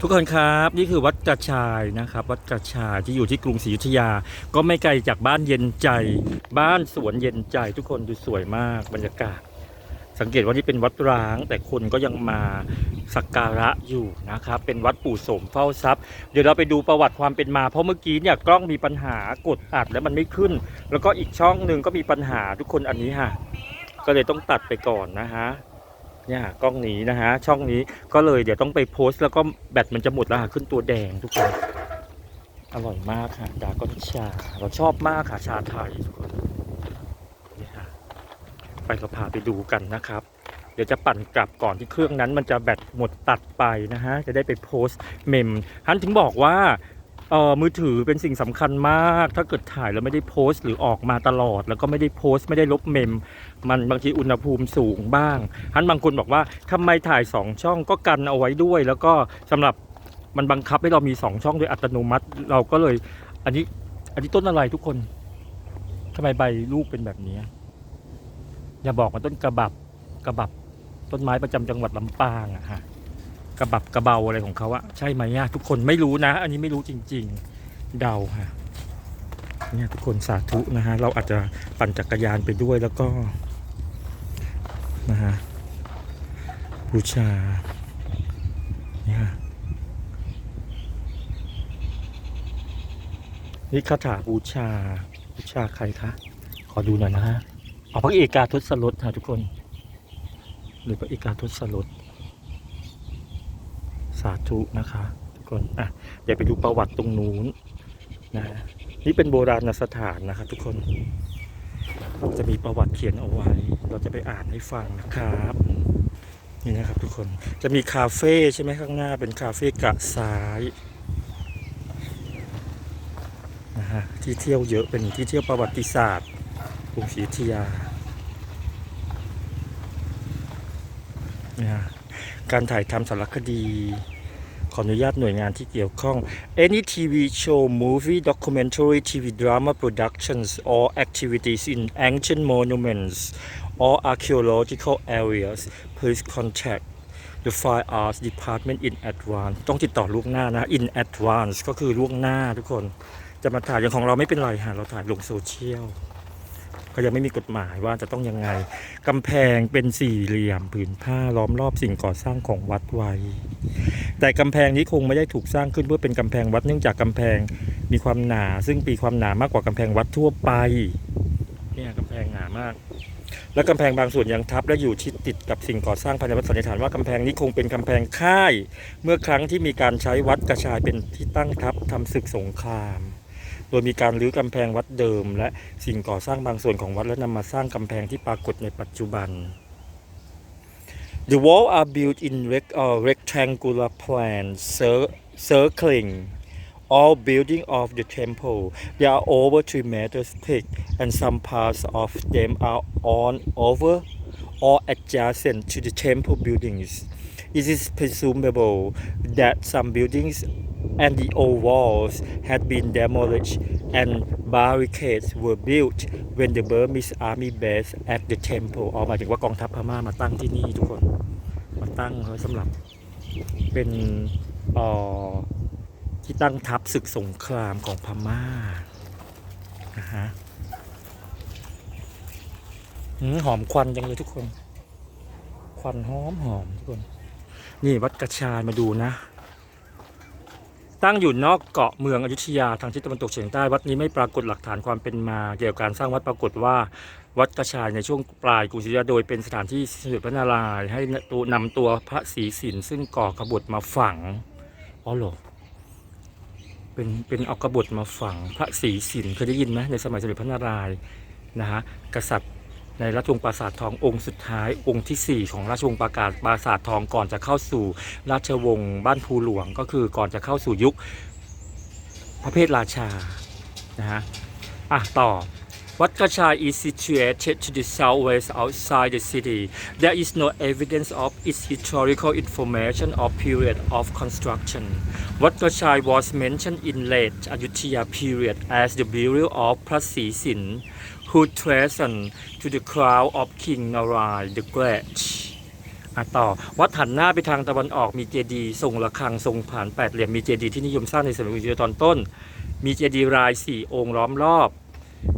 ทุกคนครับนี่คือวัดกระชายนะครับ วัดกระชายที่อยู่ที่กรุงศรีอยุธยา ก็ไม่ไกลจากบ้านเย็นใจ บ้านสวนเย็นใจทุกคนดูสวยมากบรรยากาศ สังเกตว่านี่เป็นวัดร้าง แต่คนก็ยังมาสักการะอยู่นะครับ เป็นวัดปู่โสมเฝ้าทรัพย์ เดี๋ยวเราไปดูประวัติความเป็นมา เพราะเมื่อกี้เนี่ยกล้องมีปัญหากดอัดแล้วมันไม่ขึ้น แล้วก็อีกช่องหนึ่งก็มีปัญหาทุกคนอันนี้ฮะก็เลยต้องตัดไปก่อนนะฮะ เนี่ยกล้องนี้นะฮะช่องนี้ก็เลยเดี๋ยวต้องไปโพสต์แล้วก็แบตมันจะหมดแล้วค่ะขึ้นตัวแดงทุกคนอร่อยมากค่ะดากอนชา เราชอบมากค่ะชาไทยทุกคนนี่ค่ะไปเราพาไปดูกันนะครับ เดี๋ยวจะปั่นกลับก่อนที่เครื่องนั้นมันจะแบตหมดตัดไปนะฮะจะได้ไปโพสต์เมมฮันถึงบอกว่า เออมือถือเป็นสิ่งสำคัญมาก ถ้าเกิดถ่ายแล้วไม่ได้โพสต์ หรือออกมาตลอด แล้วก็ไม่ได้โพสต์ ไม่ได้ลบเมม มันบางทีอุณหภูมิสูงบ้างฮันบางคนบอกว่าทำไมถ่าย 2 ช่องก็กันเอาไว้ด้วย แล้วก็สำหรับมันบังคับให้เรามี 2 ช่องโดยอัตโนมัติ เราก็เลย อันนี้อันนี้ต้นอะไรทุกคนทำไมใบลูกเป็นแบบนี้ อย่าบอกว่าต้นกระบับกระบับต้นไม้ประจำจังหวัดลำปางอะฮะ กระบับกระเบาอะไรของเขาอะใช่ไหมอะทุกคนไม่รู้นะ อันนี้ไม่รู้จริง ๆ เดาฮะเนี่ยทุกคนสาธุนะฮะเราอาจจะปั่นจักรยานไปด้วยแล้วก็นะฮะบูชาเนี่ยนี่คาถาบูชาบูชาใครคะขอดูหน่อยนะฮะเอาพระเอกาทศรถค่ะทุกคนหรือพระเอกาทศรถสาธุนะคะทุกคนอะเดี๋ยวไปดูประวัติตรงนู้นนะนี่เป็นโบราณสถานนะคะทุกคนจะมีประวัติเขียนเอาไว้ เราจะไปอ่านให้ฟังนะครับ นี่นะครับทุกคน จะมีคาเฟ่ใช่ไหมข้างหน้าเป็นคาเฟ่กะซ้ายนะฮะที่เที่ยวเยอะเป็นที่เที่ยวประวัติศาสตร์กรุงศรีอยุธยานะการถ่ายทำสารคดี ขออนุญาตหน่วยงานที่เกี่ยวข้อง any TV show movie documentary TV drama productions or activities in ancient monuments or archaeological areas please contact the Fine Arts Department in advance ต้องติดต่อล่วงหน้านะ in advance ก็คือล่วงหน้าทุกคนจะมาถ่ายอย่างของเราไม่เป็นไรฮะเราถ่ายลงโซเชียลก็ยังไม่มีกฎหมายว่าจะต้องยังไง กำแพงเป็นสี่เหลี่ยมผืนผ้าล้อมรอบสิ่งก่อสร้างของวัดไว้ แต่กำแพงนี้คงไม่ได้ถูกสร้างขึ้นเพื่อเป็นกำแพงวัดเนื่องจากกำแพงมีความหนา ซึ่งปีความหนามากกว่ากำแพงวัดทั่วไปเนี่ยกำแพงหนามาก และกำแพงบางส่วนยังทับและอยู่ชิดติดกับสิ่งก่อสร้างภายในวัดสันนิษฐานว่ากำแพงนี้คงเป็นกำแพงค่าย เมื่อครั้งที่มีการใช้วัดกระชายเป็นที่ตั้งทัพทำศึกสงคราม โดยมีการรื้อกำแพงวัดเดิม และสิ่งก่อสร้างบางส่วนของวัดและนำมาสร้างกำแพงที่ปรากฏในปัจจุบัน The walls are built in rect, uh, rectangular plans cir- circling all building of the temple. They are over 3 meters thick and some parts of them are on over or adjacent to the temple buildings. It is presumable that some buildings and the old walls had been demolished and barricades were built when the Burmese army base at the temple ออหมาถึงว่ากองทัพพม่ามาตั้งที่นี่ทุกคน มาตั้งไว้สำหรับเป็นออที่ตั้งทัพศึกสงครามของพม่านะฮะอืมหอมควันจังเลยทุกคน ควันหอมหอมทุกคน นี่วัดกระชายมาดูนะ ตั้งอยู่นอกเกาะเมืองอยุธยาทางทิศตะวันตกเฉียงใต้วัดนี้ไม่ปรากฏหลักฐานความเป็นมาเกี่ยวกับการสร้างวัดปรากฏว่าวัดกระชายในช่วงปลายกรุงศรีอยุธยาโดยเป็นสถานที่เสด็จพระนารายณ์ให้ตัวนำตัวพระศรีสินซึ่งก่อกบฏมาฝังอ๋อเหรอเป็นเป็นเอากบฏมาฝังพระศรีสินเคยได้ยินไหมในสมัยสมเด็จพระนารายณ์นะฮะกษัตริย์ ในราชวงศ์ปราสาททององค์สุดท้ายองค์ที่สี่ของราชวงศ์ปราการปราสาททองก่อนจะเข้าสู่ราชวงศ์บ้านภูหลวง ก็คือก่อนจะเข้าสู่ยุคพระเพทราชานะฮะอะต่อ Wat Kachai is situated to the southwest outside the city. There is no evidence of its historical information or period of construction. Wat Kachai was mentioned in late Ayutthaya period as the burial of Prasi Sin, who treasoned to the crown of King Narai the Great. อะต่อวัดหันหน้าไปทางตะวันออกมีเจดีย์ทรงระฆังทรงผ่านแปดเหลี่ยมมีเจดีย์ที่นิยมสร้างในสมัยกรุงศรีอยุธยาตอนต้น มีเจดีย์รายสี่องค์ล้อมรอบ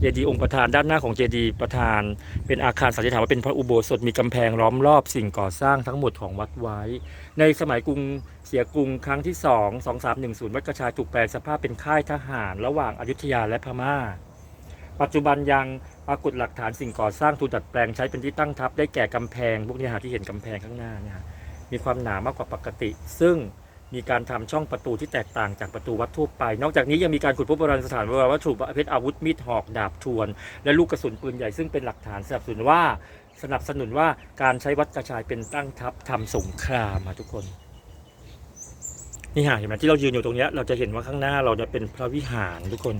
เจดีย์องค์ประธานด้านหน้าของเจดีย์ประธาน เป็นอาคารสันนิษฐานว่าเป็นพระอุโบสถมีกำแพงล้อมรอบสิ่งก่อสร้างทั้งหมดของวัดไว้ ในสมัยกรุงเสียกรุงครั้งที่ 2 2310 วัดกระชายถูกแปลงสภาพเป็นค่ายทหาร ระหว่างอยุธยาและพม่า ปัจจุบันยังปรากฏหลักฐานสิ่งก่อสร้างถูกดัดแปลงใช้เป็นที่ตั้งทัพได้แก่กำแพงพวกนี้ฮะที่เห็นกำแพงข้างหน้าเนี่ยฮะมีความหนามากกว่าปกติ ซึ่ง มีการทำช่องประตูที่แตกต่างจากประตูวัดทั่วไป นอกจากนี้ยังมีการขุดพบโบราณสถานวัตถุประเภทอาวุธมีดหอกดาบทวน และลูกกระสุนปืนใหญ่ซึ่งเป็นหลักฐานสนับสนุนว่าสนับสนุนว่าการใช้วัดกระชายเป็นตั้งทัพทำสงครามมาทุกคนนี่ฮะเห็นไหมที่เรายืนอยู่ตรงเนี้ยเราจะเห็นว่าข้างหน้าเราจะเป็นพระวิหารทุกคน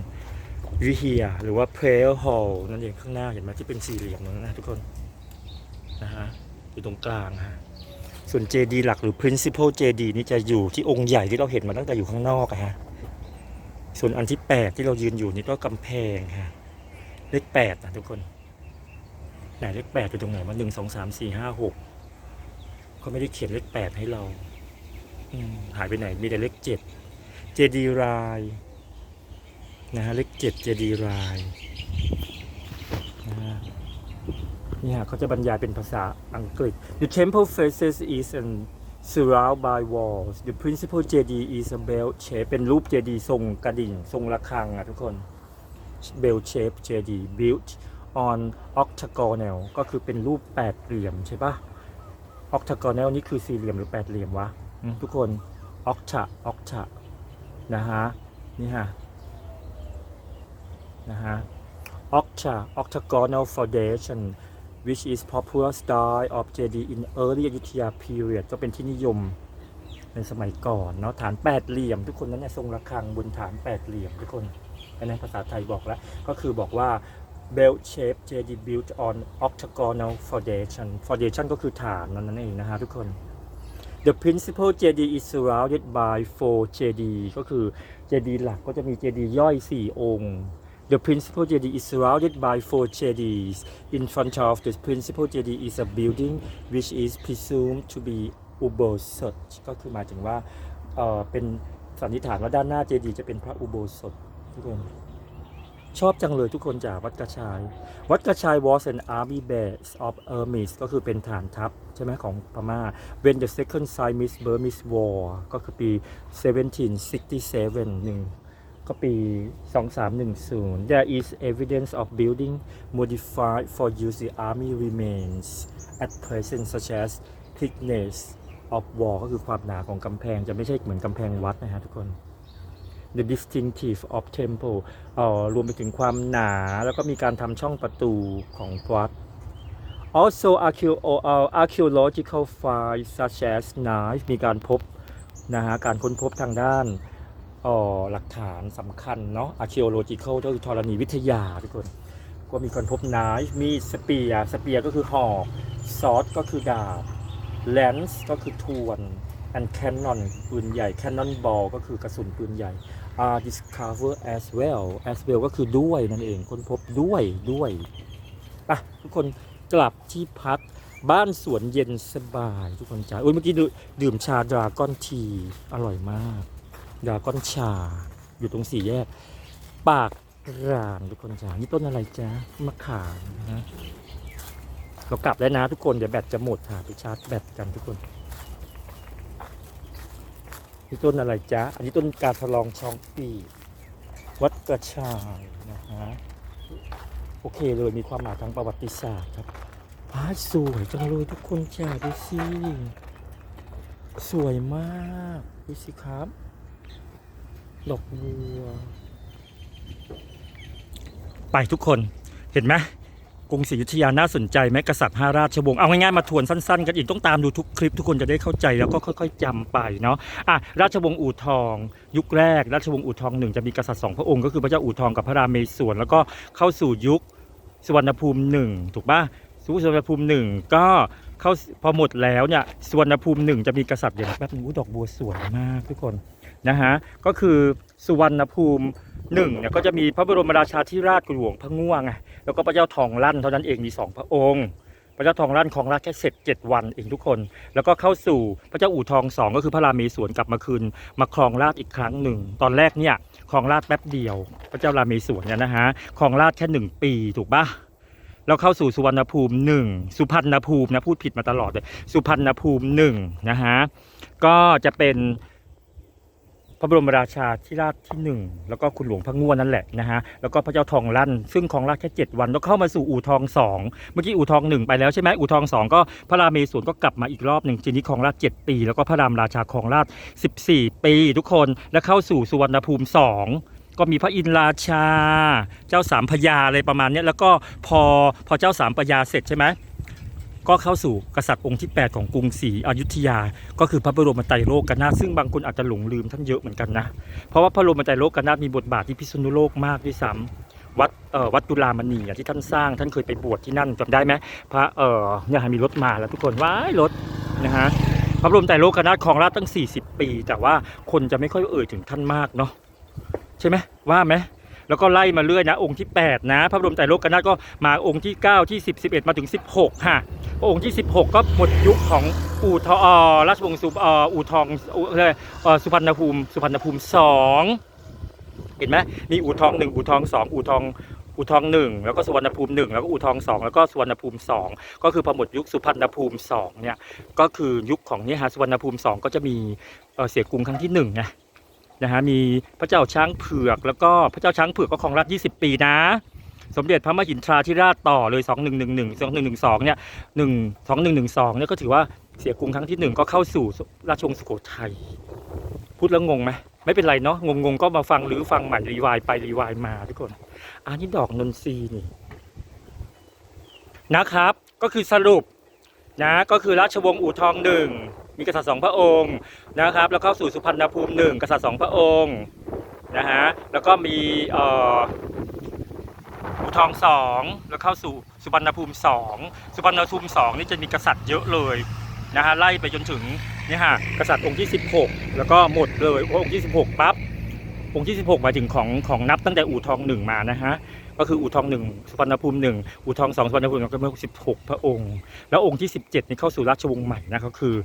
วิเฮียหรือว่า prayer hall นั่นเองข้างหน้าเห็นไหมที่เป็นสี่เหลี่ยมนั่นนะทุกคนนะฮะอยู่ตรงกลางฮะ ส่วนเจดีหลักหรือ principal เจดีนี่จะอยู่ที่องค์ใหญ่ที่เราเห็นมาตั้งแต่อยู่ข้างนอกอะฮะส่วนอันที่แปดที่เรายืนอยู่นี่ก็กำแพงฮะเลขแปดนะทุกคนไหนเลขแปดอยู่ตรงไหนมาหนึ่งสองสามสี่ห้าหกเขาไม่ได้เขียนเลขแปดให้เราหายไปไหนมีแต่เลขเจ็ดเจดีรายนะฮะเลขเจ็ดเจดีรายนะฮะ นี่ฮะเขาจะบรรยายเป็นภาษาอังกฤษ The temple faces east and surrounded by walls The principal JD is a bell shape เป็นรูปเจดีทรงกระดิ่ง ทรงระฆังอะทุกคน bell shape JD built on octagonal ก็คือเป็นรูปแปดเหลี่ยมใช่ปะ octagonal นี่คือสี่เหลี่ยมหรือแปดเหลี่ยมวะอืมทุกคนออกชะออกชะนะฮะ นี่ฮะ นะฮะออกชะ octagonal foundation which is popular style of JD in early อยุธยา period ก็เป็นที่นิยมในสมัยก่อนเนาะฐานแปดเหลี่ยม ทุกคนนั้นเนี่ยทรงระฆังบนฐานแปดเหลี่ยมทุกคนอันนั้นภาษาไทยบอกแล้ว ก็คือบอกว่า bell shape JD built on octagonal foundation foundation ก็คือฐานนั้นนั่นเองนะฮะทุกคน The principal JD is surrounded by four JD ก็คือ JD หลักก็จะมี JD ย่อย 4 องค์ The principal JD is surrounded by four JDs. In front of the principal JD is a building which is presumed to be Ubosot ก็คือหมายถึงว่าเอ่อเป็นสันนิษฐานว่าด้านหน้า JD จะเป็นพระอุโบสถทุกคน ชอบจังเลยทุกคนจากวัดกระชาย วัดกระชาย was an army base of Hermes ก็คือเป็นฐานทัพ ใช่ไหมของพม่า when the second Siamese Burmese war ก็คือปี 1767หนึ่ง ก็ปี 2310 there is evidence of building modified for use the army remains at present such as thickness of wall ก็คือความหนาของกำแพงจะไม่ใช่เหมือนกำแพงวัดนะฮะทุกคน the distinctive of temple เอ่อรวมไปถึงความหนาแล้วก็มีการทำช่องประตูของวัด also archeo- uh, archaeological finds such as knife มีการพบนะฮะการค้นพบทางด้าน หลักฐานสำคัญเนาะ archaeological ก็คือธรณีวิทยาทุกคน ก็มีการพบ knife มีสเปียสเปียก็คือหอกซอสก็คือดาบ lens ก็คือทวน and cannon ปืนใหญ่ cannon ball ก็คือกระสุนปืนใหญ่ are discovered as well as well ก็คือด้วยนั่นเองค้นพบด้วยด้วยไปะทุกคนกลับที่พักบ้านสวนเย็นสบายทุกคนจ้าอุ้ยเมื่อกี้ดื่มชาดราก้อนที อร่อยมาก ดราก้อนชา อยู่ตรงสี่แยก ปากกลางทุกคนจ้านี่ต้นอะไรจ้ามะขามนะฮะเรากลับแล้วนะทุกคน เดี๋ยวแบตจะหมดค่ะไปชาร์จแบตกันทุกคนนี่ต้นอะไรจ๊ะ อันนี้ต้นการทะลองช่องปีวัดกระชายนะฮะโอเคเลยมีความหมายทางประวัติศาสตร์ครับอ้าสวยจังเลยทุกคนจ้าดูสิสวยมากดูสิครับ ดอกบัวไปทุกคนเห็นไหมกรุงศรีอยุธยาน่าสนใจไหมกษัตริย์ห้าราชวงศ์เอาง่ายๆมาทวนสั้นๆ กันอีกต้องตามดูทุกคลิปทุกคนจะได้เข้าใจแล้วก็ค่อย ๆจำไปเนาะอะราชวงศ์อู่ทอง ยุคแรก ราชวงศ์อู่ทองหนึ่งจะมีกษัตริย์สองพระองค์ก็คือพระเจ้าอู่ทองกับพระรามเมศวรแล้วก็เข้าสู่ยุคสุวรรณภูมิหนึ่งถูกปะสุวรรณภูมิหนึ่งก็เข้าพอหมดแล้วเนี่ยสุวรรณภูมิหนึ่งจะมีกษัตริย์อย่างแบบนู้ดอกบัวสวยมากทุกคน นะฮะก็คือสุวรรณภูมิหนึ่งเนี่ยก็จะมีพระบรมราชาธิราชหลวงพระง่วงไงแล้วก็พระเจ้าทองลั่นเท่านั้นเองมีสองพระองค์พระเจ้าทองลั่นครองราชแค่เสร็จ7วันเองทุกคน แล้วก็เข้าสู่พระเจ้าอู่ทองสองก็คือพระรามเมศวรกลับมาคืนมาครองราชอีกครั้งหนึ่ง ตอนแรกเนี่ยครองราชแป๊บเดียว พระเจ้ารามเมศวรเนี่ยนะฮะครองราชแค่หนึ่งปีถูกปะแล้วเข้าสู่สุวรรณภูมิหนึ่งสุพรรณภูมินะพูดผิดมาตลอดเลยสุพรรณภูมิหนึ่งนะฮะก็จะเป็น พระบรมราชาธิราชที่หนึ่งแล้วก็คุณหลวงพระง่วนนั่นแหละนะฮะแล้วก็พระเจ้าทองลั่น ซึ่งของราชแค่เจ็ดวันแล้วเข้ามาสู่อู่ทองสองเมื่อกี้อู่ทองหนึ่งไปแล้วใช่ไหมอู่ทองสองก็พระรามเมศวรก็กลับมาอีกรอบหนึ่งจีนี้ของราชเจ็ดปี แล้วก็พระรามราชาของราชสิบสี่ปี ทุกคนแล้วเข้าสู่สุวรรณภูมิสองก็มีพระอินราชา เจ้าสามพระยาอะไรประมาณนี้แล้วก็พอพอเจ้าสามพระยาเสร็จใช่ไหม ก็เข้าสู่กษัตริย์องค์ที่ 8 ของกรุงศรีอยุธยา ก็คือพระบรมไตรโลกนาถซึ่งบางคนอาจจะหลงลืมท่านเยอะเหมือนกันนะ เพราะว่าพระบรมไตรโลกนาถมีบทบาทที่พิษณุโลกมากด้วยซ้ำวัดเอ่อวัดจุฬามณีที่ท่านสร้างท่านเคยไปบวชที่นั่นจำได้ไหมพระเอ่อเนี่ยมีรถมาแล้วทุกคนว้ายรถนะฮะพระบรมไตรโลกนาถครองราชย์ตั้ง 40 ปี แต่ว่าคนจะไม่ค่อยเอ่ยถึงท่านมากเนาะใช่ไหมว่าไหม แล้วก็ไล่มาเรื่อยนะ องค์ที่ 8 นะ พระบรมไตรโลกนาถก็มาองค์ที่ 9 ที่ 10 11 มาถึง 16 ค่ะ องค์ที่ 16 ก็หมดยุคของอู่ทองราชวงศ์สุอู่ทองสุพรรณภูมิ สุพรรณภูมิ 2 เห็นไหมมีอู่ทอง 1 อู่ทอง 2 อู่ทองอู่ทอง1แล้วก็สุวรรณภูมิ1แล้วก็อู่ทอง2แล้วก็สุวรรณภูมิ2ก็คือพอหมดยุคสุพรรณภูมิ2เนี่ยก็คือยุคของนี่ฮะสุวรรณภูมิ2ก็จะมีเอ่อเสียกรุงครั้งที่1ไง นะฮะมีพระเจ้าช้างเผือก แล้วก็พระเจ้าช้างเผือกก็ครองราชย์20 ปีนะ สมเด็จพระมหินทราธิราชต่อเลย 2111 2112 เนี่ย 1 2112 เนี่ยก็ถือว่าเสียกรุงครั้งที่ 1 ก็เข้าสู่ราชวงศ์สุโขทัยพูดแล้วงงไหมไม่เป็นไรเนาะงงงๆก็มาฟังหรือฟังใหม่รีวายไปรีวายมาทุกคนอันนี้ดอกนนทรีนี่นะครับ ก็คือสรุปนะก็คือราชวงศ์อู่ทองหนึ่ง มีกษัตริย์สองพระองค์นะครับ แล้วเข้าสู่สุพรรณภูมิหนึ่งกษัตริย์สองพระองค์นะฮะแล้วก็มีเอ่ออู่ทองสองแล้วเข้าสู่สุพรรณภูมิสองสุพรรณภูมิสองนี่จะมีกษัตริย์เยอะเลยนะฮะไล่ไปจนถึงนี่ฮะกษัตริย์องค์ที่ 16 แล้วก็หมดเลยอองค์ที่ 16ปั๊บ องค์ที่ 16หมาถึงของของนับตั้งแต่อู่ทองหนึ่งมานะฮะก็คืออู่ทองหนึ่งสุพรรณภูมิหนึ่งอู่ทองสองสุพรรณภูมิก็มี16พระองค์ แล้วองค์ที่ 17นี่เข้าสู่ราชวงศ์ใหม่นะก็คือ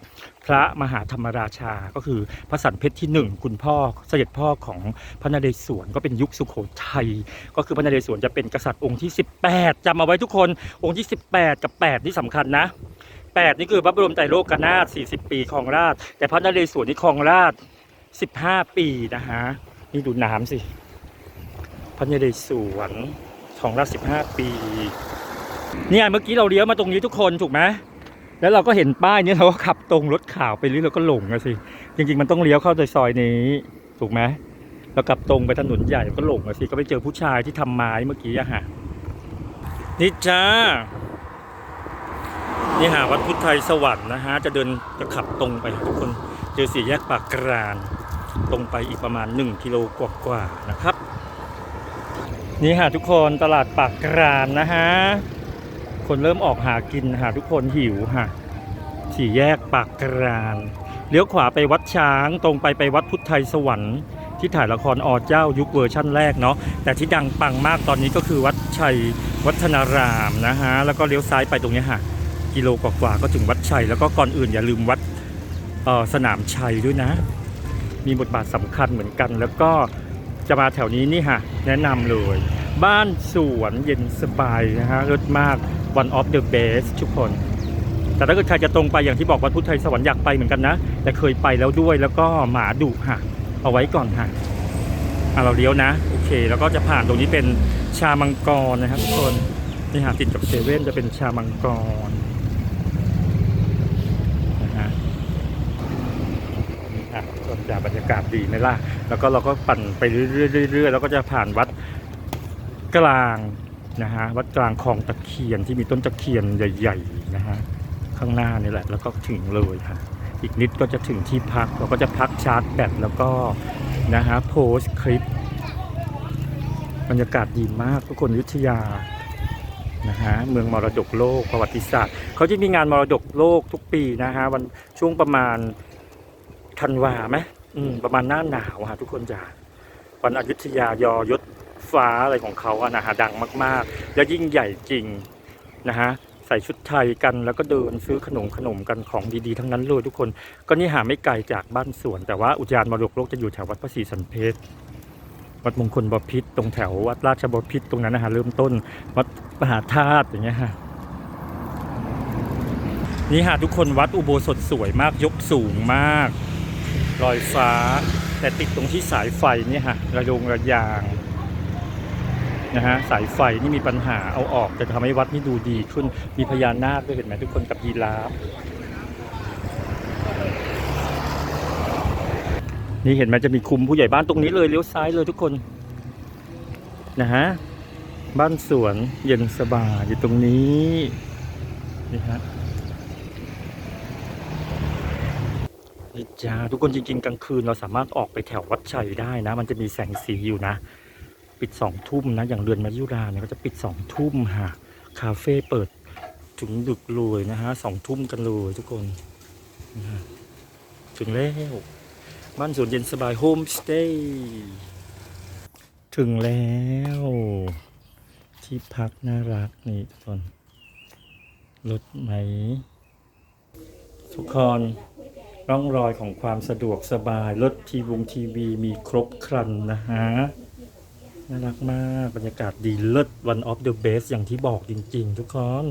พระมหาธรรมราชาก็คือพระสันเพชรที่หนึ่งคุณพ่อเสด็จพ่อของพระนเรศวรก็เป็นยุคสุโขทัยก็คือพระนเรศวรจะเป็นกษัตริย์องค์ที่ 18จำเอาไว้ทุกคนองค์ที่ 18 กับ 8 ที่สำคัญนะ 8 นี่คือพระบรมไตรโลกนาถ40 ปีครองราชแต่พระนเรศวรนี่ครองราช15 ปีนะฮะ นี่ดูน้ำสิพระนเรศวรครองราช15ปี เนี่ยเมื่อกี้เราเลี้ยวมาตรงนี้ทุกคนถูกไหมแล้วเราก็เห็นป้ายนี้เราก็ขับตรงรถขาวไปเรื่อยเราก็หลงอะสิ จริง ๆ มันต้องเลี้ยวเข้าซอยนี้ ถูกไหมเรากลับตรงไปถนนใหญ่ก็หลงอะสิ ก็ไปเจอผู้ชายที่ทำไม้เมื่อกี้อะฮะนี่จ้า นี่หาวัดพุทธไทยสวรรค์นะฮะ จะเดินจะขับตรงไปทุกคน เจอสี่แยกปากกราน ตรงไปอีกประมาณ 1 กิโลกว่าๆนะครับ นี่ฮะทุกคนตลาดปากกรานนะฮะ คนเริ่มออกหากินหาทุกคนหิวค่ะสี่แยกปากกรานเลี้ยวขวาไปวัดช้างตรงไปไปวัดพุทธไทยสวรรค์ที่ถ่ายละครอเจ้ายุคเวอร์ชั่นแรกเนาะแต่ที่ดังปังมากตอนนี้ก็คือวัดชัยวัฒนารามนะฮะแล้วก็เลี้ยวซ้ายไปตรงนี้ยค่ะกิโลกว่าๆก็ถึงวัดชัย แล้วก็ก่อนอื่นอย่าลืมวัดสนามชัยด้วยนะ มีบทบาทสำคัญเหมือนกัน แล้วก็จะมาแถวนี้นี่ฮะแนะนำเลย บ้านสวนเย็นสบายนะฮะรสมาก one of the best ทุกคน แต่ถ้าเกิดใครจะตรงไปอย่างที่บอกวัดพุทธไทยสวรรค์อยากไปเหมือนกันนะ แต่เคยไปแล้วด้วยแล้วก็หมาดุฮะเอาไว้ก่อนฮะอะเราเลี้ยวนะ โอเค แล้วก็จะผ่านตรงนี้เป็นชามังกรนะครับทุกคนนี่ฮะติดกับเซเว่นจะเป็นชามังกรนะฮะนี่ฮะก็ จะบรรยากาศดีไหมล่ะ แล้วก็เราก็ปั่นไปเรื่อยๆแล้วก็จะผ่านวัดกลางนะฮะวัดกลางคลองตะเคียนที่มีต้นตะเคียนใหญ่ ๆนะฮะข้างหน้านี่แหละแล้วก็ถึงเลยค่ะอีกนิดก็จะถึงที่พักเราก็จะพักชาร์จแบตแล้วก็นะฮะโพสคลิป บรรยากาศดีมากทุกคนยุทธยานะฮะเมืองมรดกโลกประวัติศาสตร์เขาจะมีงานมรดกโลกทุกปีนะฮะวันช่วงประมาณธันวาไหม อืมประมาณหน้าหนาวฮะทุกคนจะวันอยุธยายอยศฟ้าอะไรของเขาอะนะฮะดังมากๆ แล้วยิ่งใหญ่จริงนะฮะใส่ชุดไทยกันแล้วก็เดินซื้อขนมขนมกันของดีๆ ทั้งนั้นเลยทุกคนก็นี่หาไม่ไกลจากบ้านสวน แต่ว่าอุทยานมรดกโลกจะอยู่แถววัดพระศรีสันเพชรวัดมงคลบพิตรตรงแถววัดราชบพิตรตรงนั้นนะฮะเริ่มต้นวัดมหาธาตุอย่างเงี้ยฮะนี่ฮะทุกคนวัดอุโบสถสวยมากยกสูงมาก ลอยฟ้า แต่ติดตรงที่สายไฟเนี่ยฮะระยงระยางนะฮะสายไฟนี่มีปัญหาเอาออกจะทำให้วัดนี่ดูดีขึ้นมีพญานาคด้วยเห็นไหมทุกคนกับยีราฟนี่เห็นไหมจะมีคุมผู้ใหญ่บ้านตรงนี้เลยเลี้ยวซ้ายเลยทุกคนนะฮะบ้านสวนเย็นสบายอยู่ตรงนี้นี่ฮะ จ้าทุกคนจริงๆกลางคืนเราสามารถออกไปแถววัดชัยได้นะ มันจะมีแสงสีอยู่นะ ปิดสองทุ่มนะ อย่างเรือนมายุราเนี่ยก็จะปิดสองทุ่มฮะคาเฟ่เปิดถึงดึกเลยนะฮะสองทุ่มกันเลยทุกคนถึงแล้วบ้านสวนเย็นสบายโฮมสเตย์ถึงแล้ว ที่พักน่ารักนี่ทุกคนรถไหมทุกคน ร่องรอยของความสะดวกสบาย รถทีวงทีวีมีครบครันนะฮะ น่ารักมาก บรรยากาศดีเลิศ one of the best อย่างที่บอกจริง ๆ ทุกคน